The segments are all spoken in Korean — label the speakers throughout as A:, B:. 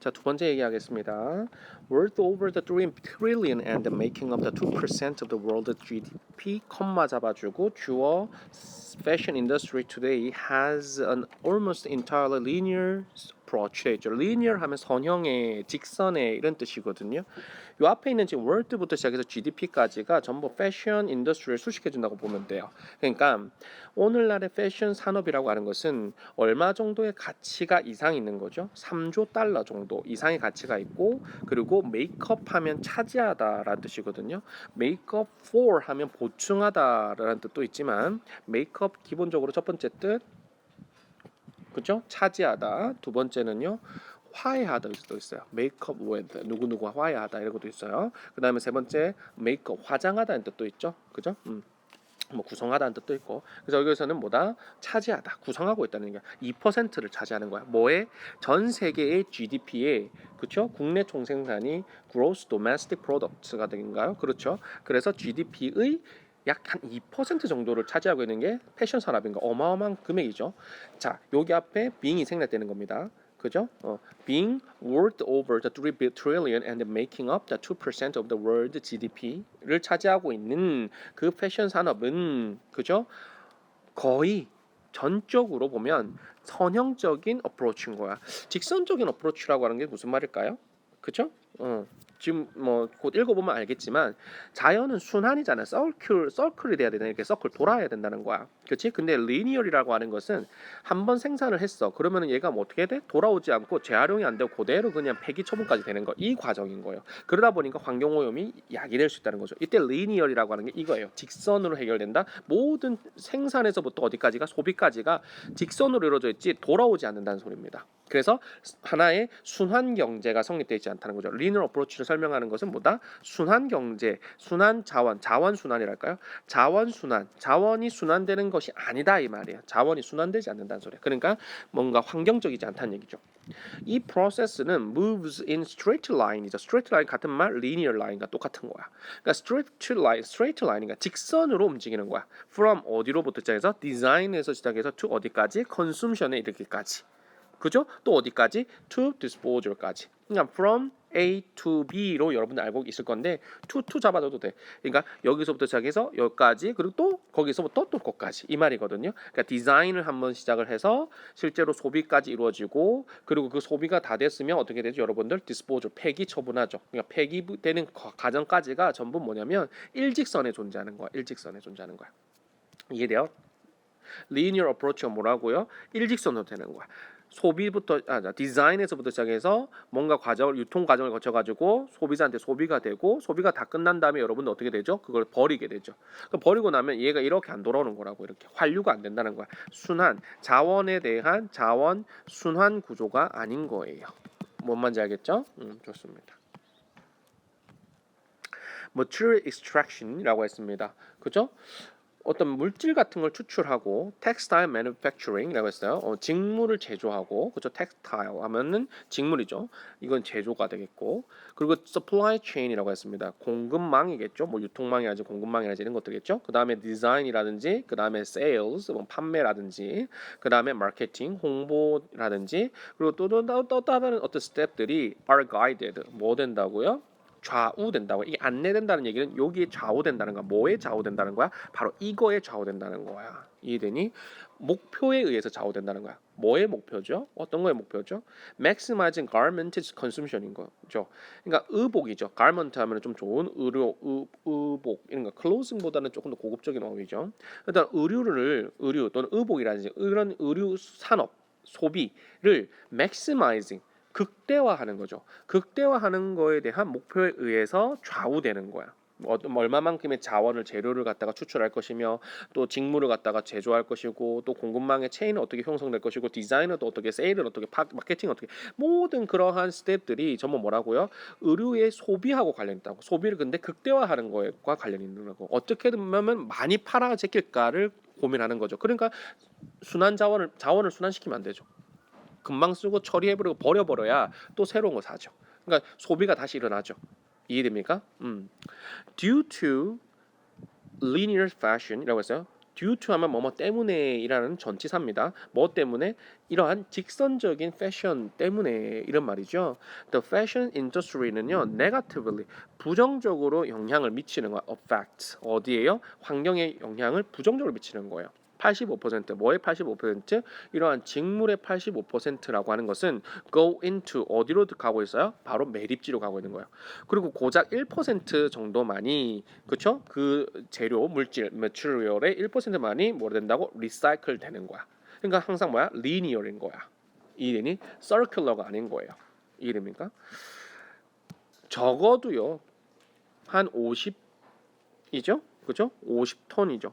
A: 자, 두 번째 얘기하겠습니다. Worth over the 3 trillion and the making of the 2% of the world GDP 컴마 잡아주고 주어 fashion industry today has an almost entirely linear approach 되어 있죠. linear 하면 선형의 직선의 이런 뜻이거든요. 요 앞에 있는 지금 world부터 시작해서 GDP까지가 전부 패션 인더스트리를 수식해 준다고 보면 돼요. 그러니까 오늘날의 패션 산업이라고 하는 것은 얼마 정도의 가치가 이상 있는 거죠. 3조 달러 정도 이상의 가치가 있고 그리고 메이크업 하면 차지하다라는 뜻이거든요. 메이크업 for 하면 보충하다라는 뜻도 있지만 메이크업 기본적으로 첫 번째 뜻 그죠? 차지하다. 두 번째는요. 화해하다 수도 있어요. 메이크업 with 누구 누구와 화해하다 이런 것도 있어요. 그다음에 세 번째 메이크업 화장하다는 뜻도 있죠. 그죠? 음. 뭐 구성하다는 뜻도 있고 그래서 여기서는 뭐다 차지하다 구성하고 있다는 게 2%를 차지하는 거야 뭐에 전 세계의 GDP에 그렇죠 국내 총생산이 gross domestic product가 되는가요 그렇죠 그래서 GDP의 약 한 2% 정도를 차지하고 있는 게 패션 산업인 거 어마어마한 금액이죠 자 여기 앞에 being이 생략되는 겁니다 그죠? 어, being worth over the 3 trillion and making up the 2% of the world GDP를 차지하고 있는 그 패션 산업은 그죠? 거의 전적으로 보면 선형적인 어프로치인 거야. 직선적인 어프로치라고 하는 게 무슨 말일까요? 그죠? 어. 지금 뭐 곧 읽어보면 알겠지만 자연은 순환이잖아. 서클 서클이 돼야 되는 이렇게 서클 돌아야 된다는 거야. 그렇지? 근데 리니얼이라고 하는 것은 한 번 생산을 했어. 그러면은 얘가 뭐 어떻게 돼? 돌아오지 않고 재활용이 안 되고 그대로 그냥 폐기 처분까지 되는 거. 이 과정인 거예요. 그러다 보니까 환경 오염이 야기될 수 있다는 거죠. 이때 리니얼이라고 하는 게 이거예요. 직선으로 해결된다. 모든 생산에서부터 어디까지가 소비까지가 직선으로 이루어져 있지 돌아오지 않는다는 소리입니다. 그래서 하나의 순환 경제가 성립되어 있지 않다는 거죠. 리니얼 어프로치를 설명하는 것은 뭐다? 순환 경제, 순환 자원, 자원 순환이랄까요? 자원 순환, 자원이 순환되는 것이 아니다 이 말이에요. 자원이 순환되지 않는다는 소리예요. 그러니까 뭔가 환경적이지 않다는 얘기죠. 이 프로세스는 moves in straight line이죠. straight line 같은 말 linear line과 똑같은 거야. 그러니까 straight line, straight line이니까 직선으로 움직이는 거야. from 어디로부터 시작해서 design에서 시작해서 to 어디까지 consumption에 이르기까지. 그죠? 또 어디까지? to disposal까지. 그러니까 from A to B로 여러분들 알고 있을 건데 to to 잡아줘도 돼. 그러니까 여기서부터 시작해서 여기까지 그리고 또 거기서부터 또 거기까지 이 말이거든요. 그러니까 디자인을 한번 시작을 해서 실제로 소비까지 이루어지고 그리고 그 소비가 다 됐으면 어떻게 되죠? 여러분들 disposal 폐기 처분하죠. 그러니까 폐기되는 과정까지가 전부 뭐냐면 일직선에 존재하는 거야. 일직선에 존재하는 거야. 이해돼요? linear approach가 뭐라고요? 일직선으로 되는 거야. 소비부터 아 디자인에서부터 시작해서 뭔가 과정을 유통 과정을 거쳐 가지고 소비자한테 소비가 되고 소비가 다 끝난 다음에 여러분은 어떻게 되죠? 그걸 버리게 되죠. 그 버리고 나면 얘가 이렇게 안 돌아오는 거라고 이렇게 환류가 안 된다는 거야. 순환 자원에 대한 자원 순환 구조가 아닌 거예요. 뭔 말인지 알겠죠? 음, 좋습니다. material extraction이라고 했습니다. 그죠? 어떤 물질 같은 걸 추출하고 textile manufacturing이라고 했어요. 어, 직물을 제조하고 그죠? textile 하면은 직물이죠. 이건 제조가 되겠고 그리고 supply chain이라고 했습니다. 공급망이겠죠. 뭐 유통망이라든지 공급망이라든지 이런 것들겠죠. 그 다음에 디자인이라든지 그 다음에 sales 뭐 판매라든지 그 다음에 마케팅 홍보라든지 그리고 또또 또, 또 다른 어떤 스텝들이 are guided 뭐 된다고요? 좌우된다고 이게 안내된다는 얘기는 여기에 좌우된다는 거야. 뭐에 좌우된다는 거야? 바로 이거에 좌우된다는 거야. 이해되니? 목표에 의해서 좌우된다는 거야. 뭐의 목표죠? 어떤 거의 목표죠? maximizing garment consumption인 거죠. 그러니까 의복이죠. garment 하면 좀 좋은 의료 의, 의복 이런 거. clothing보다는 조금 더 고급적인 어휘죠. 일단 의류를 의류 또는 의복이라든지 이런 의류 산업 소비를 maximizing 극대화하는 거죠. 극대화하는 거에 대한 목표에 의해서 좌우되는 거야. 어, 얼마만큼의 자원을 재료를 갖다가 추출할 것이며 또 직물을 갖다가 제조할 것이고 또 공급망의 체인은 어떻게 형성될 것이고 또 어떻게 세일은 어떻게 파, 마케팅 어떻게 모든 그러한 스텝들이 전부 뭐라고요 의류의 소비하고 관련 있다고 소비를 근데 극대화하는 거과 관련이 있는 거고 어떻게 보면 많이 팔아 제낄까를 고민하는 거죠 그러니까 순환 자원을 자원을 순환시키면 안 되죠 금방 쓰고 처리해버리고 버려버려야 또 새로운 거 사죠. 그러니까 소비가 다시 일어나죠. 이해됩니까? 음. Due to linear fashion이라고 했어요. due to 하면 뭐뭐 때문에이라는 전치사입니다. 뭐 때문에 이러한 직선적인 패션 때문에 이런 말이죠. The fashion industry는요 negatively 부정적으로 영향을 미치는 거야. affect 어디에요? 환경에 영향을 부정적으로 미치는 거예요. 85% 뭐의 85% 이러한 직물의 85%라고 하는 것은 go into 어디로 가고 있어요? 바로 매립지로 가고 있는 거예요. 그리고 고작 1% 정도만이 그렇죠? 그 재료 물질 material의 1%만이 뭐가 된다고 recycle 되는 거야. 그러니까 항상 뭐야? linear인 거야. 이 이름이 circular가 아닌 거예요. 이 이름이니까 적어도요 한 50이죠, 그죠? 50톤이죠.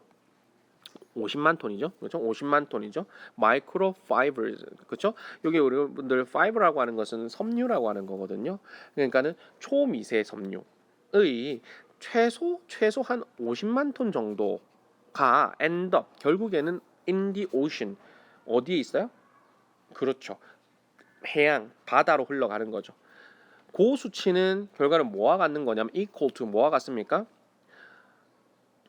A: 50만 톤이죠. 그렇죠? 50만 톤이죠. 마이크로 파이버즈. 그렇죠? 여기 우리분들 파이버라고 하는 것은 섬유라고 하는 거거든요. 그러니까는 초미세 섬유의 최소 최소 한 50만 톤 정도가 up 결국에는 the ocean 어디에 있어요? 그렇죠. 해양, 바다로 흘러가는 거죠. 그 수치는 결과는 뭐와 같는 거냐면 equal to 뭐와 같습니까?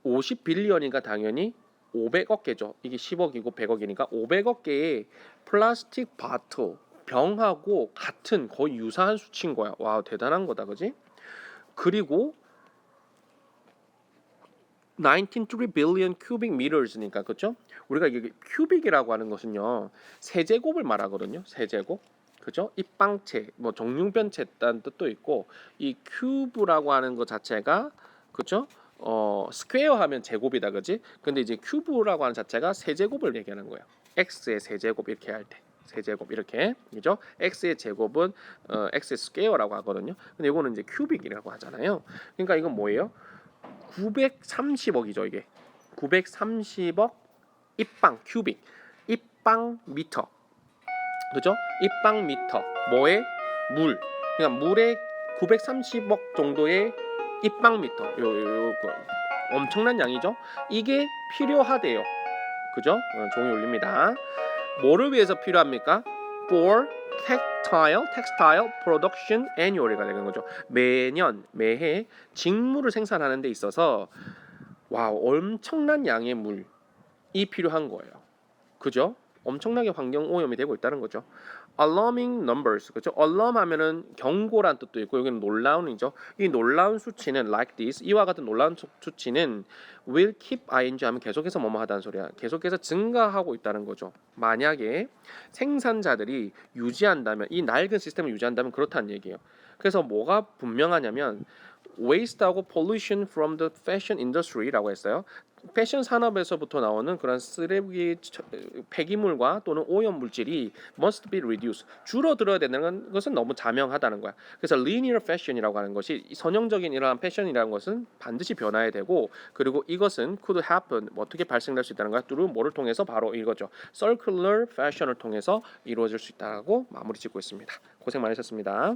A: 50빌리언이니까 당연히 500억 개죠. 이게 10억이고 100억이니까 500억 개의 플라스틱 바트 병하고 같은 거의 유사한 수치인 거야. 와 대단한 거다, 그지? 그리고 19.3 billion cubic meters니까 그죠? 우리가 이게 큐빅이라고 하는 것은요 세제곱을 말하거든요. 세제곱. 그죠? 입방체, 뭐 정육변체다는 뜻도 있고 이 큐브라고 하는 것 자체가 그죠? 어 스퀘어 하면 제곱이다 그지? 근데 이제 큐브라고 하는 자체가 세제곱을 얘기하는 거예요. x의 세제곱 이렇게 할 때. 세제곱 이렇게 그죠? x의 제곱은 어, x의 스퀘어라고 하거든요. 근데 이거는 이제 큐빅이라고 하잖아요. 그러니까 이건 뭐예요? 930억이죠 이게. 930억 입방 큐빅 입방 미터 그죠? 입방 미터 뭐의 물 그러니까 물의 930억 정도의 입방 미터 요, 요, 요, 그 엄청난 양이죠 이게 필요하대요 그죠? 어, 종이 올립니다 뭐를 위해서 필요합니까? for textile, textile production annually가 되는 거죠 매년 매해 직물을 생산하는 데 있어서 와 엄청난 양의 물이 필요한 거예요 그죠? 엄청나게 환경 오염이 되고 있다는 거죠. Alarming numbers 그죠? alarm 하면은 경고란 뜻도 있고 여기는 놀라운이죠. 이 놀라운 수치는 like this 이와 같은 놀라운 수- 수치는 will keep ing 하면 계속해서 뭐뭐 하다는 소리야. 계속해서 증가하고 있다는 거죠. 만약에 생산자들이 유지한다면 이 낡은 시스템을 유지한다면 그렇다는 얘기예요. 그래서 뭐가 분명하냐면 waste하고 pollution from the fashion industry라고 했어요. 패션 산업에서부터 나오는 그런 쓰레기 처- 폐기물과 또는 오염 물질이 must be reduced 줄어들어야 되는 것은 너무 자명하다는 거야. 그래서 linear fashion이라고 하는 것이 이 선형적인 이러한 패션이라는 것은 반드시 변화해야 되고 그리고 이것은 could happen 뭐 어떻게 발생될 수 있다는 거야. through 뭐를 통해서 바로 이거죠. circular fashion을 통해서 이루어질 수 있다고 마무리 짓고 있습니다. 고생 많으셨습니다.